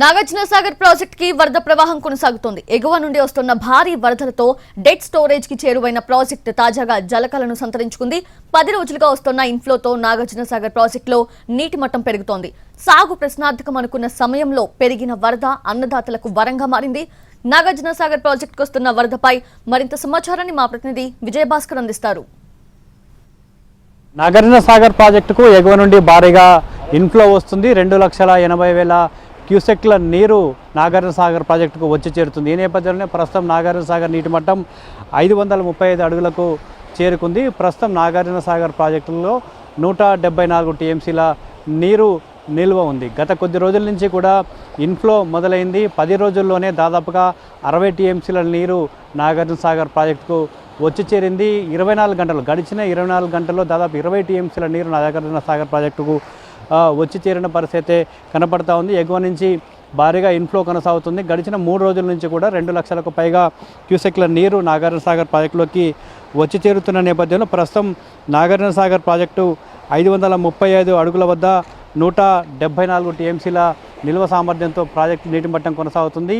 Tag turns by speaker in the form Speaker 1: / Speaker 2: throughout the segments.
Speaker 1: నాగార్జున సాగర్ ప్రాజెక్ట్కి వరద ప్రవాహం కొనసాగుతోంది. ఎగువ నుండి వస్తున్న భారీ వరదలతో డెడ్ స్టోరేజ్కి చేరువైన ప్రాజెక్ట్ తాజాగా జలకలను సంతరించుకుంది. పది రోజులుగా వస్తున్న ఇన్ఫ్లోతో నాగార్జున సాగర్ ప్రాజెక్టులో నీటి మట్టం పెరుగుతోంది. సాగు ప్రశ్నార్థకం అనుకున్న సమయంలో పెరిగిన వరద అన్నదాతలకు వరంగా మారింది. నాగార్జున సాగర్ ప్రాజెక్టుకు వస్తున్న వరదపై మరింత సమాచారాన్ని మా ప్రతినిధి విజయభాస్కర్ అందిస్తారు.
Speaker 2: నాగార్జున సాగర్ ప్రాజెక్టుకు ఎగువ నుండి భారీగా ఇన్ఫ్లో వస్తుంది. రెండు లక్షల ఎనభై వేల క్యూసెక్ల నీరు నాగార్జున సాగర్ ప్రాజెక్టుకు వచ్చి చేరుతుంది. ఈ నేపథ్యంలోనే ప్రస్తుతం నాగార్జున సాగర్ నీటి మట్టం ఐదు వందల ముప్పై ఐదు అడుగులకు చేరుకుంది. ప్రస్తుతం నాగార్జున సాగర్ ప్రాజెక్టులో నూట డెబ్బై నాలుగు టీఎంసీల నీరు నిల్వ ఉంది. గత కొద్ది రోజుల నుంచి కూడా ఇన్ఫ్లో మొదలైంది. పది రోజుల్లోనే దాదాపుగా అరవై టీఎంసీల నీరు నాగార్జున సాగర్ ప్రాజెక్టుకు వచ్చి చేరింది. ఇరవై నాలుగు గంటలు గడిచిన ఇరవై నాలుగు గంటల్లో దాదాపు ఇరవై టీఎంసీల నీరు నాగార్జున సాగర్ ప్రాజెక్టుకు వచ్చి చేరిన పరిస్థితి కనపడతా ఉంది. ఎగువ నుంచి భారీగా ఇన్ఫ్లో కొనసాగుతుంది. గడిచిన మూడు రోజుల నుంచి కూడా రెండు లక్షలకు పైగా క్యూసెక్ల నీరు నాగార్జున సాగర్ ప్రాజెక్టులోకి వచ్చి చేరుతున్న నేపథ్యంలో ప్రస్తుతం నాగార్జున సాగర్ ప్రాజెక్టు ఐదు వందల ముప్పై ఐదు అడుగుల వద్ద నూట డెబ్బై నాలుగు టీఎంసీల నిల్వ సామర్థ్యంతో ప్రాజెక్టు నీటి మట్టం కొనసాగుతుంది.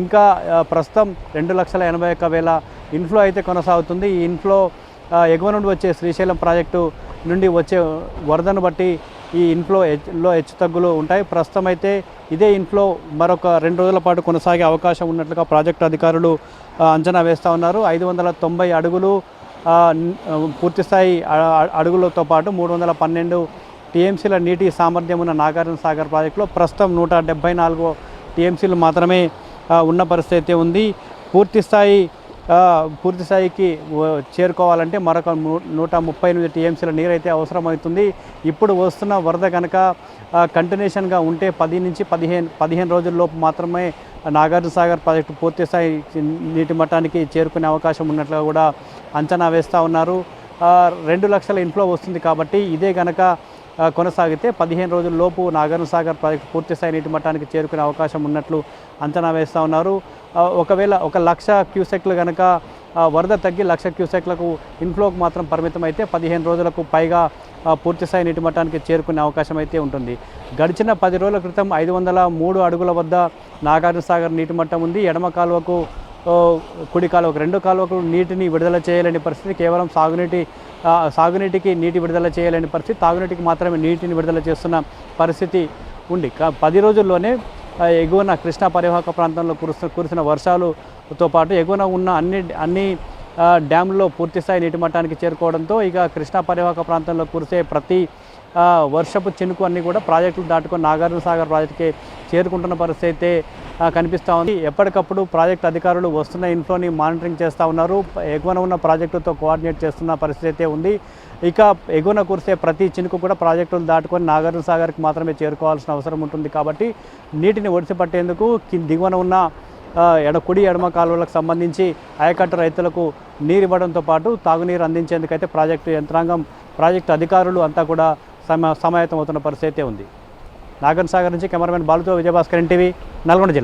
Speaker 2: ఇంకా ప్రస్తుతం రెండు లక్షల ఎనభై ఒక్క వేల ఇన్ఫ్లో అయితే కొనసాగుతుంది. ఈ ఇన్ఫ్లో ఎగువ నుండి వచ్చే శ్రీశైలం ప్రాజెక్టు నుండి వచ్చే వరదను బట్టి ఈ ఇన్ఫ్లో హెచ్లో హెచ్చు తగ్గులు ఉంటాయి. ప్రస్తుతం అయితే ఇదే ఇన్ఫ్లో మరొక రెండు రోజుల పాటు కొనసాగే అవకాశం ఉన్నట్లుగా ప్రాజెక్టు అధికారులు అంచనా వేస్తూ ఉన్నారు. ఐదు వందల తొంభై అడుగులు పూర్తిస్థాయి అడుగులతో పాటు మూడు వందల పన్నెండు టీఎంసీల నీటి సామర్థ్యం ఉన్న నాగార్జున సాగర్ ప్రాజెక్టులో ప్రస్తుతం నూట డెబ్బై నాలుగు టీఎంసీలు మాత్రమే ఉన్న పరిస్థితి అయితే ఉంది. పూర్తిస్థాయి పూర్తి స్థాయికి చేరుకోవాలంటే మరొక నూట ముప్పై ఎనిమిది టీఎంసీల నీరైతే అవసరమవుతుంది. ఇప్పుడు వస్తున్న వరద కనుక కంటిన్యూషన్గా ఉంటే పది నుంచి పదిహేను పదిహేను రోజుల్లోపు మాత్రమే నాగార్జున సాగర్ ప్రాజెక్టు పూర్తి స్థాయి నీటి మట్టానికి చేరుకునే అవకాశం ఉన్నట్లుగా కూడా అంచనా వేస్తూ ఉన్నారు. రెండు లక్షల ఇన్ఫ్లో వస్తుంది కాబట్టి ఇదే కనుక కొనసాగితే పదిహేను రోజుల లోపు నాగార్జున సాగర్ ప్రాజెక్టు పూర్తి స్థాయి నీటి మట్టానికి చేరుకునే అవకాశం ఉన్నట్లు అంచనా వేస్తూ ఉన్నారు. ఒకవేళ ఒక లక్ష క్యూసెక్లు కనుక వరద తగ్గి లక్ష క్యూసెక్లకు ఇన్ఫ్లోకి మాత్రం పరిమితం అయితే పదిహేను రోజులకు పైగా పూర్తిస్థాయి పూర్తి స్థాయి నీటి మట్టానికి చేరుకునే అవకాశం అయితే ఉంటుంది. గడిచిన పది రోజుల క్రితం ఐదు వందల మూడు అడుగుల వద్ద నాగార్జున సాగర్ నీటి మట్టం ఉంది. ఎడమ కాలువకు కుడి కాలువకు రెండు కాలువకు నీటిని విడుదల చేయలేని పరిస్థితి కేవలం సాగునీటి సాగునీటికి నీటి విడుదల చేయలేని పరిస్థితి తాగునీటికి మాత్రమే నీటిని విడుదల చేస్తున్న పరిస్థితి ఉంది. కా- పది రోజుల్లోనే ఎగువన కృష్ణా పరివాహక ప్రాంతంలో కురుస్తున్న కురిసిన వర్షాలతో పాటు ఎగువన ఉన్న అన్ని అన్ని డ్యాంలో పూర్తిస్థాయి నీటి మట్టానికి చేరుకోవడంతో ఇక కృష్ణా పరివాహక ప్రాంతంలో కురిసే ప్రతి వర్షపు చినుకు అన్నీ కూడా ప్రాజెక్టులు దాటుకొని నాగార్జున సాగర్ ప్రాజెక్టుకి చేరుకుంటున్న పరిస్థితి అయితే కనిపిస్తూ ఉంది. ఎప్పటికప్పుడు ప్రాజెక్ట్ అధికారులు వస్తున్న ఇన్ఫ్లోని మానిటరింగ్ చేస్తూ ఉన్నారు. ఎగువన ఉన్న ప్రాజెక్టుతో కోఆర్డినేట్ చేస్తున్న పరిస్థితి అయితే ఉంది. ఇక ఎగువన కురిసే ప్రతి చినుకు కూడా ప్రాజెక్టులు దాటుకొని నాగార్జున సాగర్కి మాత్రమే చేరుకోవాల్సిన అవసరం ఉంటుంది కాబట్టి నీటిని ఒడిసిపట్టేందుకు దిగువన ఉన్న ఆ, ఎడ కుడి ఎడమ కాలువలకు సంబంధించి ఆయకట్టు రైతులకు నీరు ఇవ్వడంతో పాటు తాగునీరు అందించేందుకైతే ప్రాజెక్టు యంత్రాంగం ప్రాజెక్టు అధికారులు అంతా కూడా సమ సమాయత్తం అవుతున్న పరిస్థితి అయితే ఉంది. నాగన్ సాగర్ నుంచి కెమెరామెన్ బాలుతో విజయభాస్కర్ ఎన్టీవీ నల్గొండ జిల్లా.